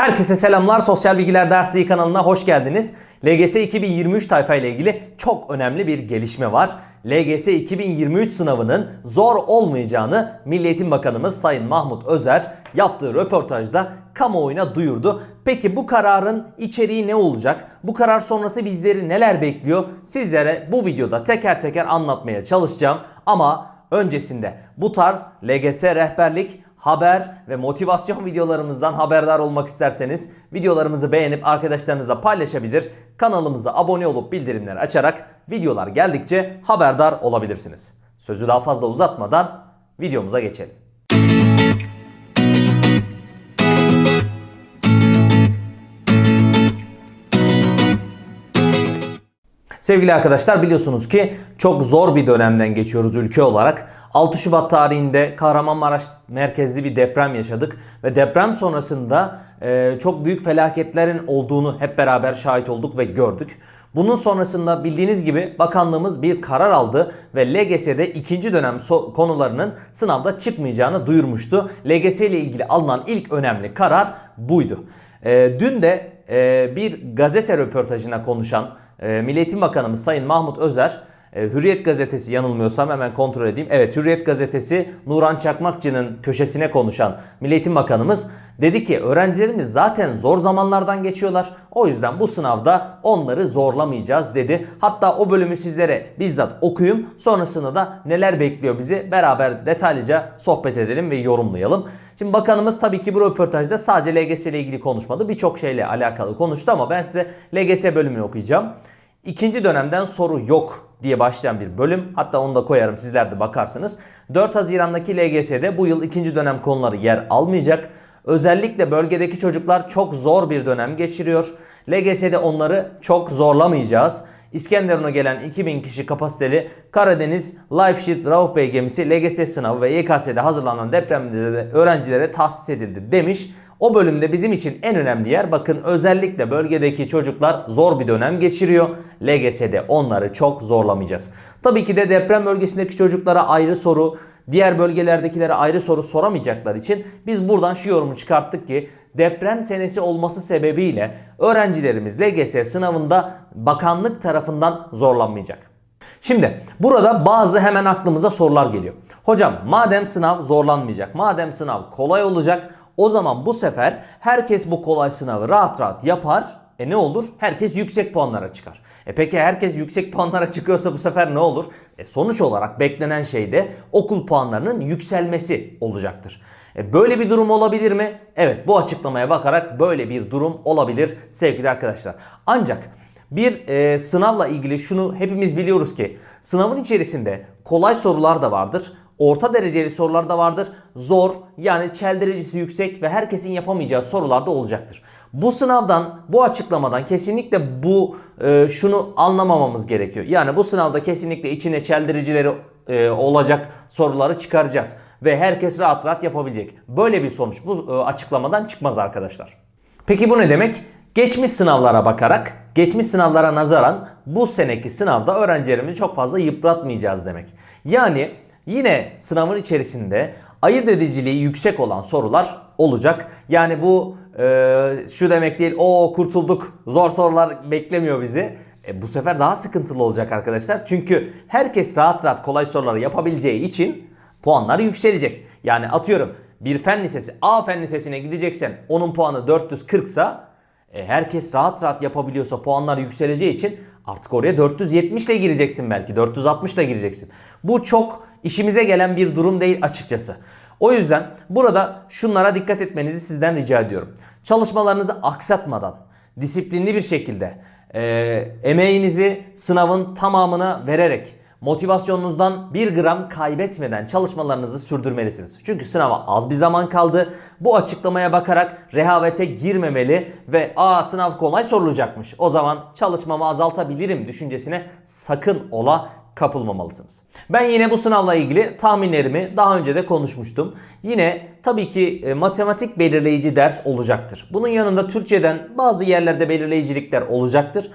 Herkese selamlar. Sosyal Bilgiler Dersliği kanalına hoş geldiniz. LGS 2023 tayfa ile ilgili çok önemli bir gelişme var. LGS 2023 sınavının zor olmayacağını Milli Eğitim Bakanımız Sayın Mahmut Özer yaptığı röportajda kamuoyuna duyurdu. Peki bu kararın içeriği ne olacak? Bu karar sonrası bizleri neler bekliyor? Sizlere bu videoda teker teker anlatmaya çalışacağım. Ama öncesinde bu tarz LGS rehberlik, haber ve motivasyon videolarımızdan haberdar olmak isterseniz videolarımızı beğenip arkadaşlarınızla paylaşabilir, kanalımıza abone olup bildirimleri açarak videolar geldikçe haberdar olabilirsiniz. Sözü daha fazla uzatmadan videomuza geçelim. Sevgili arkadaşlar biliyorsunuz ki çok zor bir dönemden geçiyoruz ülke olarak. 6 Şubat tarihinde Kahramanmaraş merkezli bir deprem yaşadık ve deprem sonrasında e, çok büyük felaketlerin olduğunu hep beraber şahit olduk ve gördük. Bunun sonrasında bildiğiniz gibi bakanlığımız bir karar aldı ve LGS'de ikinci dönem so- konularının sınavda çıkmayacağını duyurmuştu. LGS ile ilgili alınan ilk önemli karar buydu. E, dün de bir gazete röportajına konuşan e, Milli Eğitim Bakanımız Sayın Mahmut Özer e, Hürriyet gazetesi yanılmıyorsam hemen kontrol edeyim. Evet Hürriyet gazetesi Nuran Çakmakçı'nın köşesine konuşan Milli Eğitim Bakanımız dedi ki öğrencilerimiz zaten zor zamanlardan geçiyorlar. O yüzden bu sınavda onları zorlamayacağız dedi. Hatta o bölümü sizlere bizzat okuyayım. Sonrasında da neler bekliyor bizi beraber detaylıca sohbet edelim ve yorumlayalım. Şimdi bakanımız tabii ki bu röportajda sadece LGS ile ilgili konuşmadı. Birçok şeyle alakalı konuştu ama ben size LGS bölümünü okuyacağım. İkinci dönemden soru yok diye başlayan bir bölüm. Hatta onu da koyarım sizler de bakarsınız. 4 Haziran'daki LGS'de bu yıl ikinci dönem konuları yer almayacak. Özellikle bölgedeki çocuklar çok zor bir dönem geçiriyor. LGS'de onları çok zorlamayacağız. İskenderun'a gelen 2000 kişi kapasiteli Karadeniz Life Shield Rauf Bey gemisi LGS sınavı ve YKS'de hazırlanan depremde de öğrencilere tahsis edildi demiş. O bölümde bizim için en önemli yer bakın özellikle bölgedeki çocuklar zor bir dönem geçiriyor. LGS'de onları çok zorlamayacağız. Tabii ki de deprem bölgesindeki çocuklara ayrı soru, diğer bölgelerdekilere ayrı soru soramayacaklar için biz buradan şu yorumu çıkarttık ki deprem senesi olması sebebiyle öğrencilerimiz LGS sınavında bakanlık tarafından zorlanmayacak. Şimdi burada bazı hemen aklımıza sorular geliyor. Hocam madem sınav zorlanmayacak, madem sınav kolay olacak o zaman bu sefer herkes bu kolay sınavı rahat rahat yapar. E ne olur? Herkes yüksek puanlara çıkar. E peki herkes yüksek puanlara çıkıyorsa bu sefer ne olur? E sonuç olarak beklenen şey de okul puanlarının yükselmesi olacaktır. E böyle bir durum olabilir mi? Evet bu açıklamaya bakarak böyle bir durum olabilir sevgili arkadaşlar. Ancak bir e, sınavla ilgili şunu hepimiz biliyoruz ki sınavın içerisinde kolay sorular da vardır. Orta dereceli sorular da vardır. Zor yani çeldiricisi yüksek ve herkesin yapamayacağı sorular da olacaktır. Bu sınavdan, bu açıklamadan kesinlikle bu e, şunu anlamamamız gerekiyor. Yani bu sınavda kesinlikle içine çeldiricileri e, olacak soruları çıkaracağız ve herkes rahat rahat yapabilecek. Böyle bir sonuç bu e, açıklamadan çıkmaz arkadaşlar. Peki bu ne demek? Geçmiş sınavlara bakarak, geçmiş sınavlara nazaran bu seneki sınavda öğrencilerimizi çok fazla yıpratmayacağız demek. Yani yine sınavın içerisinde ayırt ediciliği yüksek olan sorular olacak. Yani bu e, şu demek değil, o kurtulduk, zor sorular beklemiyor bizi. E, bu sefer daha sıkıntılı olacak arkadaşlar. Çünkü herkes rahat rahat kolay soruları yapabileceği için puanlar yükselecek. Yani atıyorum bir fen lisesi A fen lisesine gideceksen onun puanı 440 sa e, herkes rahat rahat yapabiliyorsa puanlar yükseleceği için artık oraya 470 ile gireceksin belki 460 ile gireceksin. Bu çok işimize gelen bir durum değil açıkçası. O yüzden burada şunlara dikkat etmenizi sizden rica ediyorum. Çalışmalarınızı aksatmadan, disiplinli bir şekilde, e, emeğinizi sınavın tamamına vererek, motivasyonunuzdan bir gram kaybetmeden çalışmalarınızı sürdürmelisiniz. Çünkü sınava az bir zaman kaldı. Bu açıklamaya bakarak rehavete girmemeli ve aa sınav kolay sorulacakmış. O zaman çalışmamı azaltabilirim düşüncesine sakın ola kapılmamalısınız. Ben yine bu sınavla ilgili tahminlerimi daha önce de konuşmuştum. Yine tabii ki e, matematik belirleyici ders olacaktır. Bunun yanında Türkçeden bazı yerlerde belirleyicilikler olacaktır.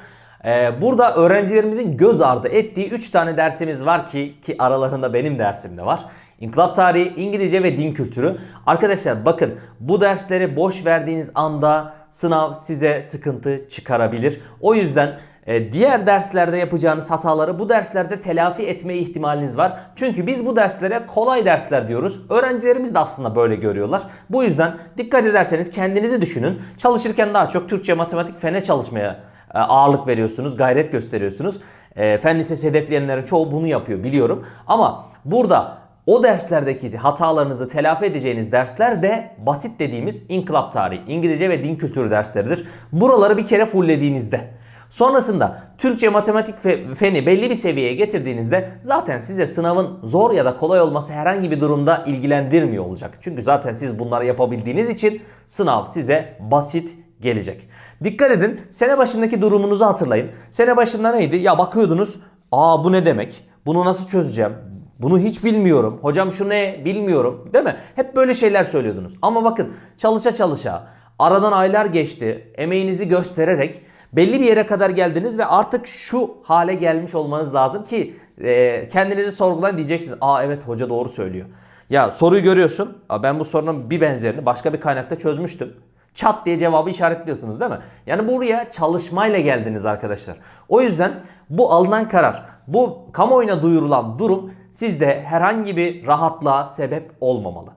Ee, burada öğrencilerimizin göz ardı ettiği 3 tane dersimiz var ki ki aralarında benim dersim de var. İnkılap tarihi, İngilizce ve din kültürü. Arkadaşlar bakın bu dersleri boş verdiğiniz anda sınav size sıkıntı çıkarabilir. O yüzden e, diğer derslerde yapacağınız hataları bu derslerde telafi etme ihtimaliniz var. Çünkü biz bu derslere kolay dersler diyoruz. Öğrencilerimiz de aslında böyle görüyorlar. Bu yüzden dikkat ederseniz kendinizi düşünün. Çalışırken daha çok Türkçe, matematik, fene çalışmaya ağırlık veriyorsunuz, gayret gösteriyorsunuz. E, fen lisesi hedefleyenlerin çoğu bunu yapıyor biliyorum. Ama burada o derslerdeki hatalarınızı telafi edeceğiniz dersler de basit dediğimiz inkılap tarihi, İngilizce ve din kültürü dersleridir. Buraları bir kere fulllediğinizde Sonrasında Türkçe matematik fe- feni belli bir seviyeye getirdiğinizde zaten size sınavın zor ya da kolay olması herhangi bir durumda ilgilendirmiyor olacak. Çünkü zaten siz bunları yapabildiğiniz için sınav size basit gelecek. Dikkat edin sene başındaki durumunuzu hatırlayın. Sene başında neydi? Ya bakıyordunuz aa bu ne demek? Bunu nasıl çözeceğim? Bunu hiç bilmiyorum. Hocam şu ne bilmiyorum değil mi? Hep böyle şeyler söylüyordunuz. Ama bakın çalışa çalışa aradan aylar geçti. Emeğinizi göstererek belli bir yere kadar geldiniz ve artık şu hale gelmiş olmanız lazım ki e, kendinizi sorgulayın diyeceksiniz. Aa evet hoca doğru söylüyor. Ya soruyu görüyorsun. Ben bu sorunun bir benzerini başka bir kaynakta çözmüştüm. Çat diye cevabı işaretliyorsunuz değil mi? Yani buraya çalışmayla geldiniz arkadaşlar. O yüzden bu alınan karar, bu kamuoyuna duyurulan durum sizde herhangi bir rahatlığa sebep olmamalı.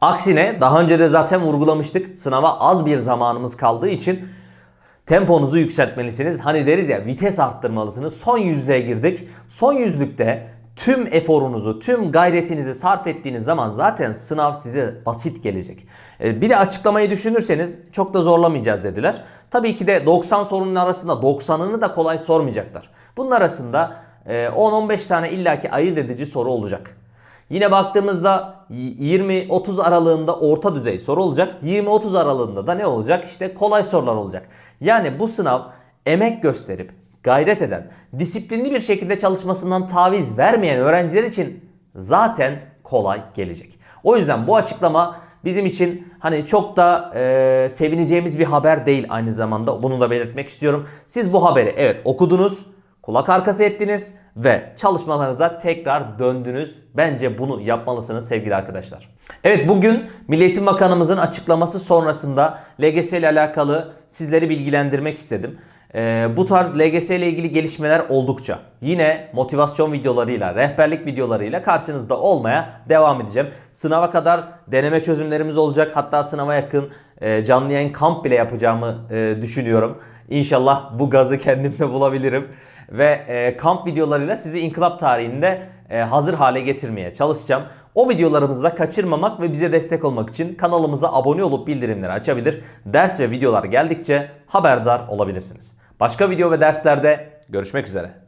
Aksine daha önce de zaten vurgulamıştık. Sınava az bir zamanımız kaldığı için temponuzu yükseltmelisiniz. Hani deriz ya vites arttırmalısınız. Son yüzlüğe girdik. Son yüzlükte tüm eforunuzu, tüm gayretinizi sarf ettiğiniz zaman zaten sınav size basit gelecek. E, Bir de açıklamayı düşünürseniz çok da zorlamayacağız dediler. Tabii ki de 90 sorunun arasında 90'ını da kolay sormayacaklar. Bunun arasında e, 10-15 tane illaki ayırt edici soru olacak. Yine baktığımızda 20-30 aralığında orta düzey soru olacak. 20-30 aralığında da ne olacak? İşte kolay sorular olacak. Yani bu sınav emek gösterip gayret eden, disiplinli bir şekilde çalışmasından taviz vermeyen öğrenciler için zaten kolay gelecek. O yüzden bu açıklama bizim için hani çok da e, sevineceğimiz bir haber değil aynı zamanda. Bunu da belirtmek istiyorum. Siz bu haberi evet okudunuz, kulak arkası ettiniz ve çalışmalarınıza tekrar döndünüz. Bence bunu yapmalısınız sevgili arkadaşlar. Evet bugün Milli Eğitim Bakanımızın açıklaması sonrasında LGS ile alakalı sizleri bilgilendirmek istedim. Ee, bu tarz LGS ile ilgili gelişmeler oldukça yine motivasyon videolarıyla, rehberlik videolarıyla karşınızda olmaya devam edeceğim. Sınava kadar deneme çözümlerimiz olacak. Hatta sınava yakın e, canlı yayın kamp bile yapacağımı e, düşünüyorum. İnşallah bu gazı kendimde bulabilirim. Ve e, kamp videolarıyla sizi inkılap tarihinde e, hazır hale getirmeye çalışacağım. O videolarımızı da kaçırmamak ve bize destek olmak için kanalımıza abone olup bildirimleri açabilir. Ders ve videolar geldikçe haberdar olabilirsiniz. Başka video ve derslerde görüşmek üzere.